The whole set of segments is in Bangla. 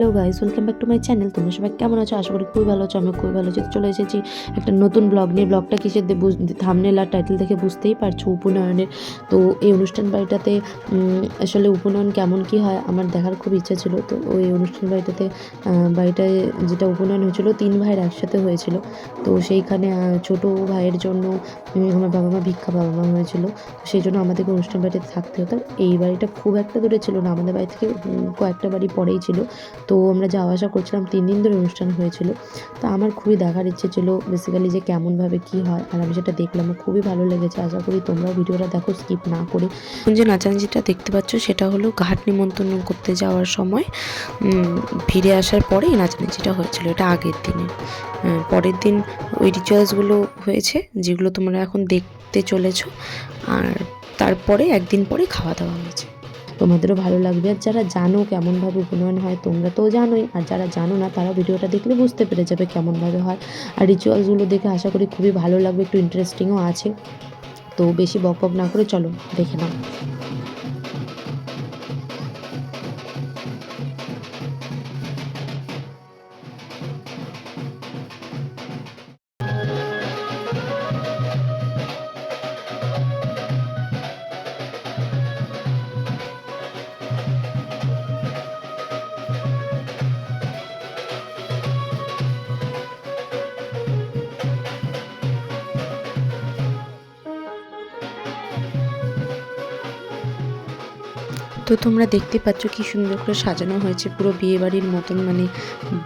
Hello guys welcome back to my channel তোমরা সবাই কেমন আছো? আশা করি খুবই ভালো আছো। আমি খুবই ভালো চলে এসেছি একটা নতুন ব্লগ নিয়ে। ব্লগটা কিসের থামনেল আর টাইটেল দেখে বুঝতেই পারছ উপনয়নের। তো এই অনুষ্ঠান বাড়িটাতে আসলে উপনয়ন কেমন কি হয় আমার দেখার খুব ইচ্ছা ছিল। তো ওই অনুষ্ঠান বাড়িটাতে বাড়িটায় যেটা উপনয়ন হয়েছিল, তিন ভাইয়ের একসাথে হয়েছিল। তো সেইখানে ছোট ভাইয়ের জন্য আমার বাবা মা ভিক্ষা বাবা মা হয়েছিল সেই জন্য আমাদেরকে অনুষ্ঠান বাড়িতে থাকতে হতো। এই বাড়িটা খুব একটা দূরে ছিল না। আমাদের বাড়ি থেকে কয়েকটা বাড়ি পরেই ছিল। তো আমরা যাওয়া আসা করছিলাম, তিন দিন ধরে অনুষ্ঠান হয়েছিল। তো আমার খুবই দেখার ইচ্ছে ছিল বেসিক্যালি যে কেমনভাবে কি হয়, আর আমি সেটা দেখলাম খুবই ভালো লেগেছে। আশা করি তোমরাও ভিডিওটা দেখো স্কিপ না করে। যে নাচানাচিটা দেখতে পাচ্ছ, সেটা হলো ঘাট নিমন্ত্রণ করতে যাওয়ার সময় ফিরে আসার পরে এই নাচানাচিটা হয়েছিল। এটা আগের দিনে। পরের দিন ওই রিচুয়ালসগুলো হয়েছে, যেগুলো তোমরা এখন দেখতে চলেছো, আর তারপরে একদিন পরে খাওয়া দাওয়া হয়েছে। তোমাদেরও ভালো লাগবে। আর যারা জানো কেমনভাবে উপনয়ন হয়, তোমরা তো জানোই। আর যারা জানো না তারা ভিডিওটা দেখলে বুঝতে পেরে যাবে কেমনভাবে হয়। আর রিচুয়ালসগুলো দেখে আশা করি খুবই ভালো লাগবে, একটু ইন্টারেস্টিংও আছে। তো বেশি বক বক না করে চলো, দেখে নাও। তো তোমরা দেখতে পাচ্ছ কি সুন্দর করে সাজানো হয়েছে। পুরো বিয়ে বাড়ির মতন মানে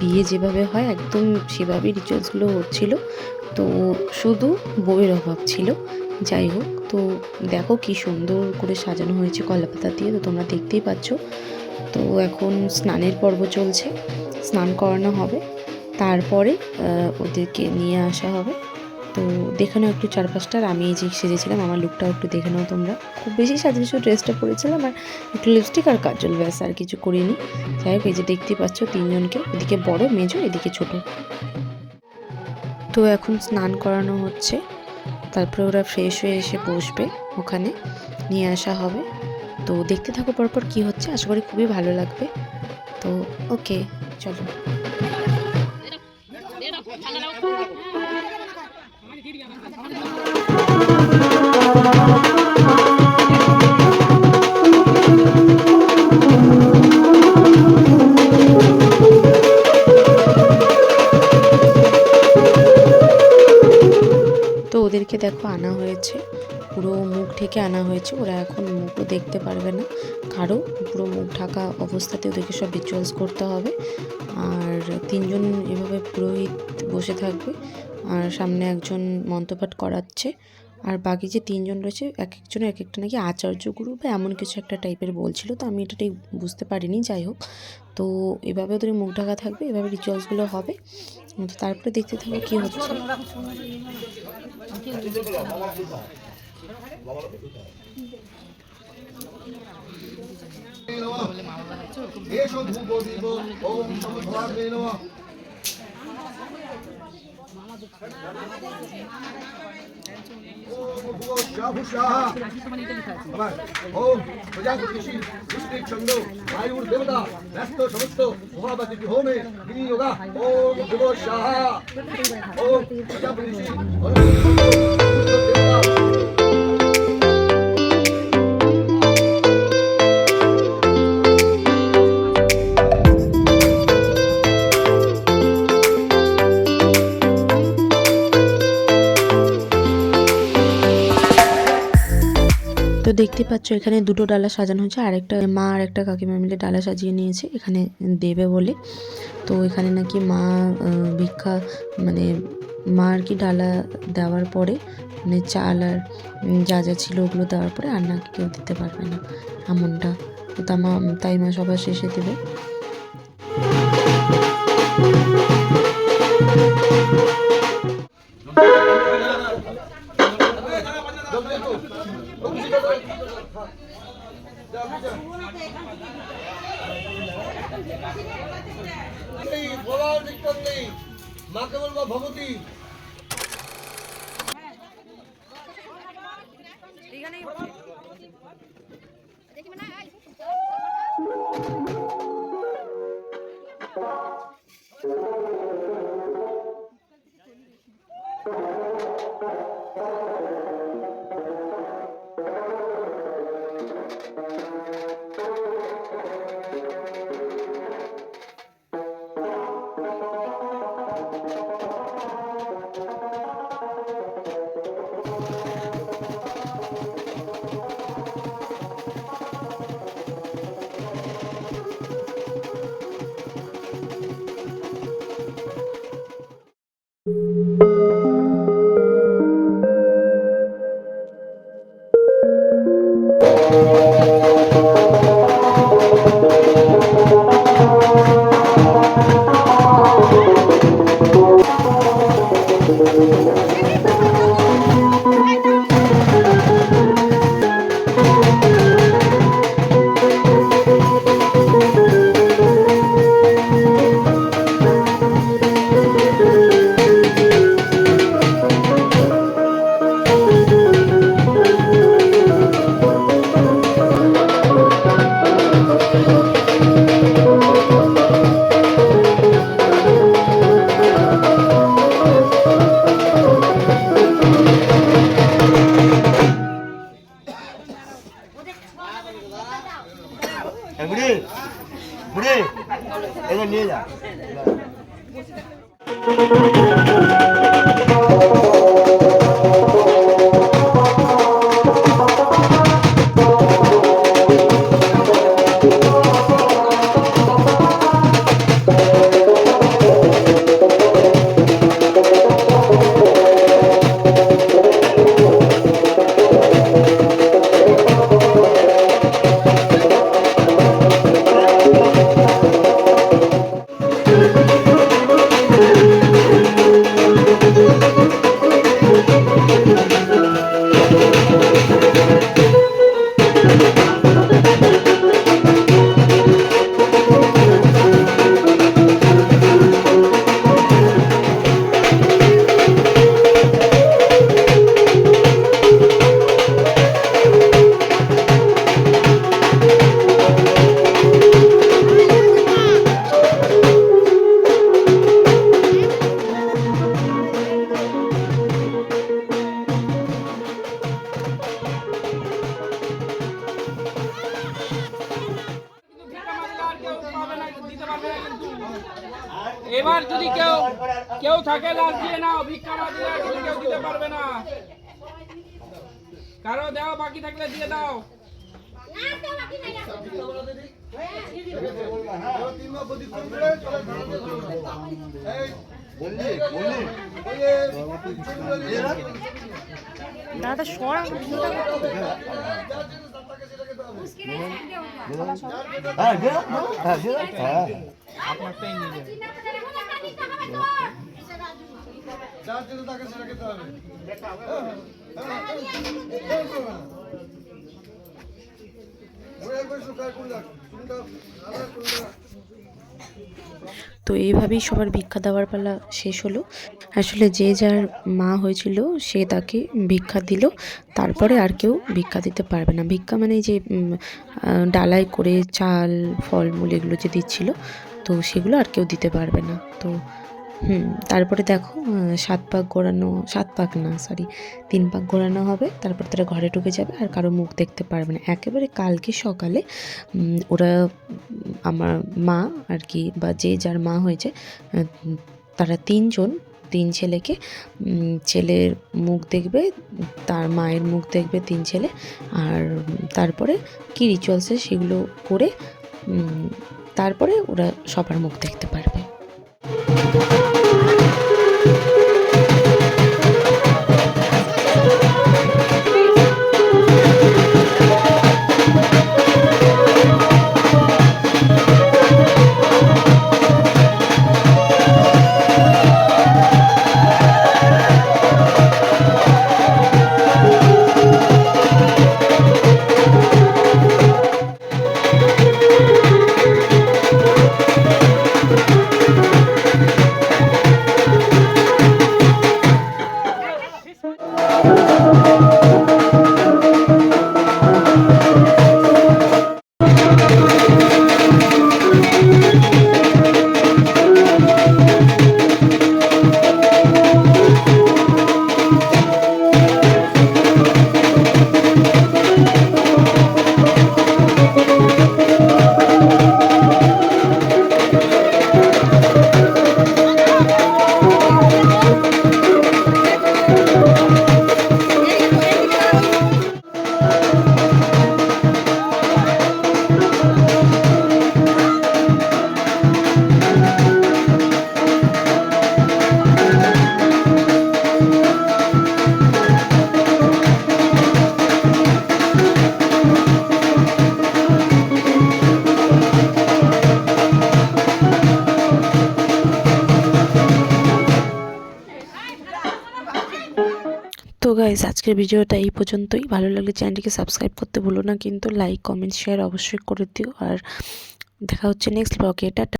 বিয়ে যেভাবে হয়, একদম সেভাবেই রিচুয়ালসগুলো হচ্ছিল। তো শুধু বউয়ের অভাব ছিল। যাই হোক, তো দেখো কি সুন্দর করে সাজানো হয়েছে কলাপাতা দিয়ে, তো তোমরা দেখতেই পাচ্ছ। তো এখন স্নানের পর্ব চলছে। স্নান করানো হবে। তারপরে ওদেরকে নিয়ে আসা হবে। তো দেখে নাও একটু চারপাশটা। আর আমি এই যে সেজেছিলাম, আমার লুকটাও একটু দেখে নাও তোমরা। খুব বেশি সাজিয়েছো ড্রেসটা পরেছিলাম, আর একটু লিপস্টিক আর কাজল ব্যাস, আর কিছু করিনি। যাই হোক, এই যে দেখতেই পাচ্ছ তিনজনকে। এদিকে বড়, মেজো, এদিকে ছোট। তো এখন স্নান করানো হচ্ছে। তারপরে ওরা ফ্রেশ হয়ে এসে বসবে ওখানে, নিয়ে আসা হবে। তো দেখতে থাকো পরপর কি হচ্ছে, আশা করি খুবই ভালো লাগবে। তো ওকে চলো। ওদেরকে দেখো আনা হয়েছে। পুরো মুখ ঢেকে আনা হয়েছে। ওরা এখন মুখও দেখতে পারবে না। কারও পুরো মুখ ঢাকা অবস্থাতে ওদেরকে সব রিচুয়ালস করতে হবে। আর তিনজন এভাবে পুরোহিত বসে থাকবে। আর সামনে একজন মন্ত্রপাঠ করাচ্ছে। আর বাকি যে তিনজন রয়েছে এক একজনের এক একটা নাকি আচার্য গুরু বা এমন কিছু একটা টাইপের বলছিল, তো আমি এটা ঠিক বুঝতে পারিনি, যাই হোক। তো এভাবে ওদের মুখ ঢাকা থাকবে, এভাবে রিচুয়ালসগুলো হবে। তো তারপরে দেখতে থাকবে কী হচ্ছে। এসো ভূপতিব ওম দেবতা ব্যস্ত সমস্ত মহাবাতি হোমে বিনিয়োগা ওম ভুবস্যাহ ওম প্রজাপতিষি তো দেখতে পাচ্ছ, এখানে দুটো ডালা সাজানো হয়েছে। আর একটা মা আর একটা কাকিমা মিলে ডালা সাজিয়ে নিয়েছে, এখানে দেবে বলে। তো এখানে নাকি মা ভিক্ষা মানে মা আর কি ডালা দেওয়ার পরে মানে চাল আর যা যা ছিল ওগুলো দেওয়ার পরে আর নাকি কেউ দিতে পারবে না, এমনটা। তো তা মা তাই মা সবার শেষে দেবে। বলব ভগবতী কেউ থাকে লাশ দিয়ে নাও ভিক্ষা না দিলে কিন্তু কেউ দিতে পারবে না। কারও দেওয়া বাকি থাকলে দিয়ে দাও। দাদা সরা। হ্যাঁ হ্যাঁ দে হ্যাঁ। তো এইভাবেই সবার ভিক্ষা দেওয়ার পালা শেষ হলো। আসলে যে যার মা হয়েছিল, সে তাকে ভিক্ষা দিল। তারপরে আর কেউ ভিক্ষা দিতে পারবে না। ভিক্ষা মানে যে ডালায় করে চাল, ফলমূল এগুলো যে দিচ্ছিল, তো সেগুলো আর কেউ দিতে পারবে না। তো হুম, তারপরে দেখো সাত পাক ঘোরানো সাত পাক না সরি তিন পাক ঘোরানো হবে, তারপর তারা ঘরে ঢুকে যাবে আর কারও মুখ দেখতে পারবে না। একেবারে কালকে সকালে ওরা আমার মা আর কি, বা যে যার মা হয়েছে তারা তিনজন, তিন ছেলেকে ছেলের মুখ দেখবে, তার মায়ের মুখ দেখবে তিন ছেলে, আর তারপরে কী রিচুয়ালসে সেগুলো করে তারপরে ওরা সবার মুখ দেখতে পারবে। গাইজ আজকের ভিডিওটা এই পর্যন্তই। ভালো লাগলে চ্যানেলটিকে সাবস্ক্রাইব করতে ভুলো না, কিন্তু লাইক কমেন্ট শেয়ার অবশ্যই করে দিও। আর দেখা হচ্ছে নেক্সট ব্লগে টাটা।